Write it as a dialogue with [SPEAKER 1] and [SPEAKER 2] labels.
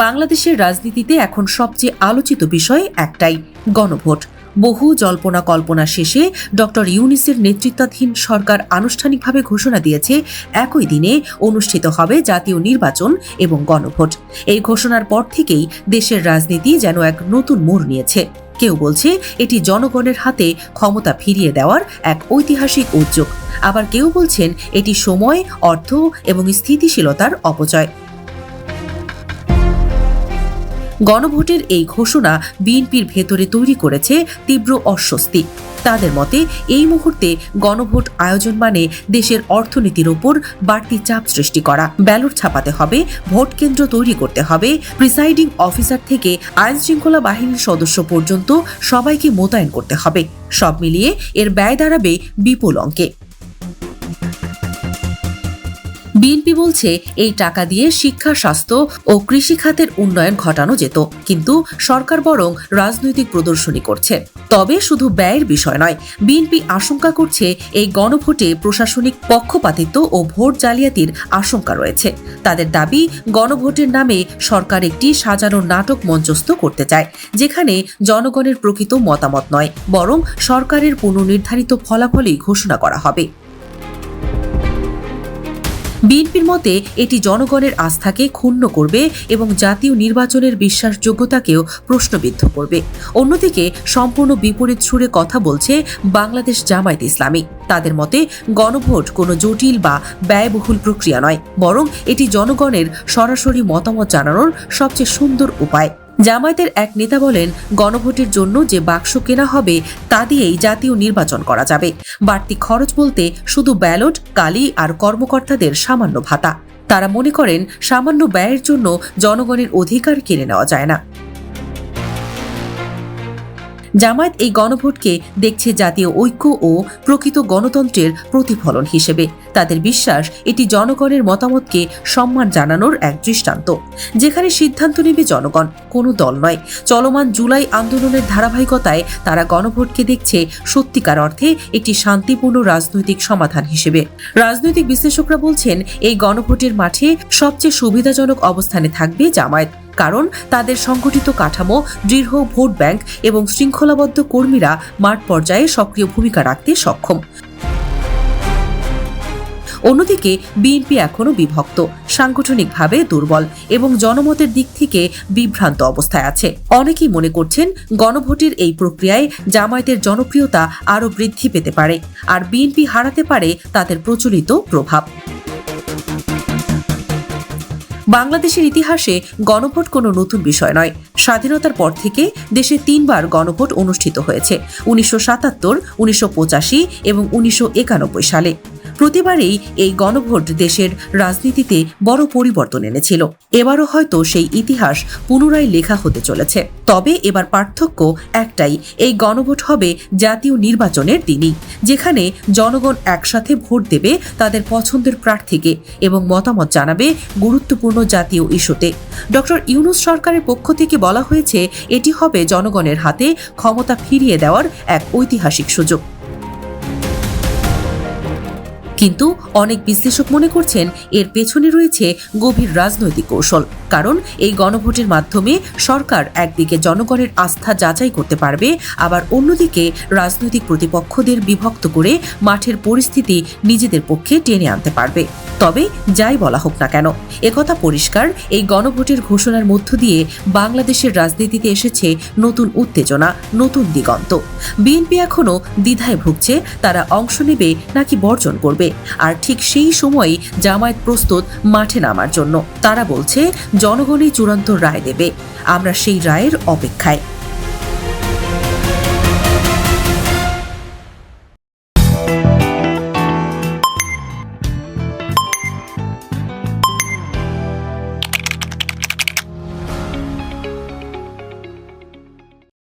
[SPEAKER 1] বাংলাদেশের রাজনীতিতে এখন সবচেয়ে আলোচিত বিষয় একটাই, গণভোট। বহু জল্পনা কল্পনা শেষে ডক্টর ইউনিসের নেতৃত্বাধীন সরকার আনুষ্ঠানিকভাবে ঘোষণা দিয়েছে, একই দিনে অনুষ্ঠিত হবে জাতীয় নির্বাচন এবং গণভোট। এই ঘোষণার পর থেকেই দেশের রাজনীতি যেন এক নতুন মোড় নিয়েছে। কেউ বলছে, এটি জনগণের হাতে ক্ষমতা ফিরিয়ে দেওয়ার এক ঐতিহাসিক উদ্যোগ। আবার কেউ বলছেন, এটি সময়, অর্থ এবং স্থিতিশীলতার অপচয়। গণভোটের এই ঘোষণা বিএনপির ভেতরে তৈরি করেছে তীব্র অস্বস্তি। তাদের মতে, এই মুহূর্তে গণভোট আয়োজন মানে দেশের অর্থনীতির ওপর বাড়তি চাপ সৃষ্টি করা। ব্যালট ছাপাতে হবে, ভোট কেন্দ্র তৈরি করতে হবে, প্রিসাইডিং অফিসার থেকে আইন শৃঙ্খলা বাহিনীর সদস্য পর্যন্ত সবাইকে মোতায়েন করতে হবে। সব মিলিয়ে এর ব্যয় দাঁড়াবে বিপুল অঙ্কে। বিএনপি বলছে এই টাকা দিয়ে শিক্ষা, স্বাস্থ্য ও কৃষি খাতের উন্নয়ন ঘটানো যেত, কিন্তু সরকার বরং রাজনৈতিক প্রদর্শনী করছে। তবে শুধু ব্যয়ের বিষয় নয়, বিএনপি আশঙ্কা করছে এই গণভোটে প্রশাসনিক পক্ষপাতিত্ব ও ভোট জালিয়াতির আশঙ্কা রয়েছে। তাদের দাবি, গণভোটের নামে সরকার একটি সাজানো নাটক মঞ্চস্থ করতে চায়, যেখানে জনগণের প্রকৃত মতামত নয়, বরং সরকারের পুনর্নির্ধারিত ফলাফলই ঘোষণা করা হবে। বিএনপির মতে এটি জনগণের আস্থাকে ক্ষুণ্ণ করবে এবং জাতীয় নির্বাচনের বিশ্বাসযোগ্যতাকেও প্রশ্নবিদ্ধ করবে। অন্যদিকে সম্পূর্ণ বিপরীত সুরে কথা বলছে বাংলাদেশ জামায়াত ইসলামী। তাদের মতে গণভোট কোনো জটিল বা ব্যয়বহুল প্রক্রিয়া নয়, বরং এটি জনগণের সরাসরি মতামত জানানোর সবচেয়ে সুন্দর উপায়। জামায়াতের এক নেতা বলেন, গণভোটের জন্য যে বাক্স কেনা হবে, তা দিয়েই জাতীয় নির্বাচন করা যাবে। বাড়তি খরচ বলতে শুধু ব্যালট, কালি আর কর্মকর্তাদের সামান্য ভাতা। তারা মনে করেন, সামান্য ব্যয়ের জন্য জনগণের অধিকার কিনে নেওয়া যায় না। জামায়াত এই গণভোটকে দেখছে জাতীয় ঐক্য ও প্রকৃত গণতন্ত্রের প্রতিফলন হিসেবে। তাদের বিশ্বাস, এটি জনগণের মতামতকে সম্মান জানানোর এক দৃষ্টান্ত। যেখানে সিদ্ধান্ত নেবে জনগণ, কোনো দল নয়। চলমান জুলাই আন্দোলনের ধারাবাহিকতায় তারা গণভোটকে দেখছে সত্যিকার অর্থে একটি শান্তিপূর্ণ রাজনৈতিক সমাধান হিসেবে। রাজনৈতিক বিশ্লেষকরা বলছেন, এই গণভোটের মাঠে সবচেয়ে সুবিধাজনক অবস্থানে থাকবে জামায়াত। কারণ তাদের সংগঠিত কাঠামো, দৃঢ় ভোট ব্যাংক এবং শৃঙ্খলাবদ্ধ কর্মীরা মাঠ পর্যায়ে সক্রিয় ভূমিকা রাখতে সক্ষম। অন্যদিকে, বিএনপি এখনও বিভক্ত, সাংগঠনিকভাবে দুর্বল এবং জনমতের দিক থেকে বিভ্রান্ত অবস্থায় আছে। অনেকেই মনে করছেন গণভোটের এই প্রক্রিয়ায় জামায়াতের জনপ্রিয়তা আরও বৃদ্ধি পেতে পারে, আর বিএনপি হারাতে পারে তাদের প্রচলিত প্রভাব। বাংলাদেশের ইতিহাসে গণভোট কোনো নতুন বিষয় নয়। স্বাধীনতার পর থেকে দেশে তিনবার গণভোট অনুষ্ঠিত হয়েছে। উনিশশো সাতাত্তর, উনিশশো পঁচাশি এবং উনিশশো একানব্বই সালে। প্রতিবারেই এই গণভোট দেশের রাজনীতিতে বড় পরিবর্তন এনেছিল। এবারও হয়তো সেই ইতিহাস পুনরায় লেখা হতে চলেছে। তবে এবার পার্থক্য একটাই, এই গণভোট হবে জাতীয় নির্বাচনের দিনই, যেখানে জনগণ একসাথে ভোট দেবে তাদের পছন্দের প্রার্থীকে এবং মতামত জানাবে গুরুত্বপূর্ণ জাতীয় ইস্যুতে। ডক্টর ইউনুস সরকারের পক্ষ থেকে বলা হয়েছে, এটি হবে জনগণের হাতে ক্ষমতা ফিরিয়ে দেওয়ার এক ঐতিহাসিক সুযোগ। কিন্তু অনেক বিশ্লেষক মনে করছেন এর পেছনে রয়েছে গভীর রাজনৈতিক কৌশল, কারণ এই গণভোটের মাধ্যমে সরকার একদিকে জনগণের আস্থা যাচাই করতে পারবে, আবার অন্যদিকে রাজনৈতিক প্রতিপক্ষদের বিভক্ত করে মাঠের পরিস্থিতি নিজেদের পক্ষে টেনে আনতে পারবে। তবে যাই বলা হোক না কেন একথা পরিষ্কার, এই গণভোটের ঘোষণার মধ্য দিয়ে বাংলাদেশের রাজনীতিতে এসেছে নতুন উত্তেজনা, নতুন দিগন্ত। বিএনপি এখনও দ্বিধায় ভুগছে, তারা অংশ নেবে নাকি বর্জন করবে আর ঠিক সেই সময়ই জামায়াত প্রস্তুত মাঠে নামার জন্য। তারা বলছে, জনগণই চূড়ান্ত রায় দেবে। আমরা সেই রায়ের অপেক্ষায়।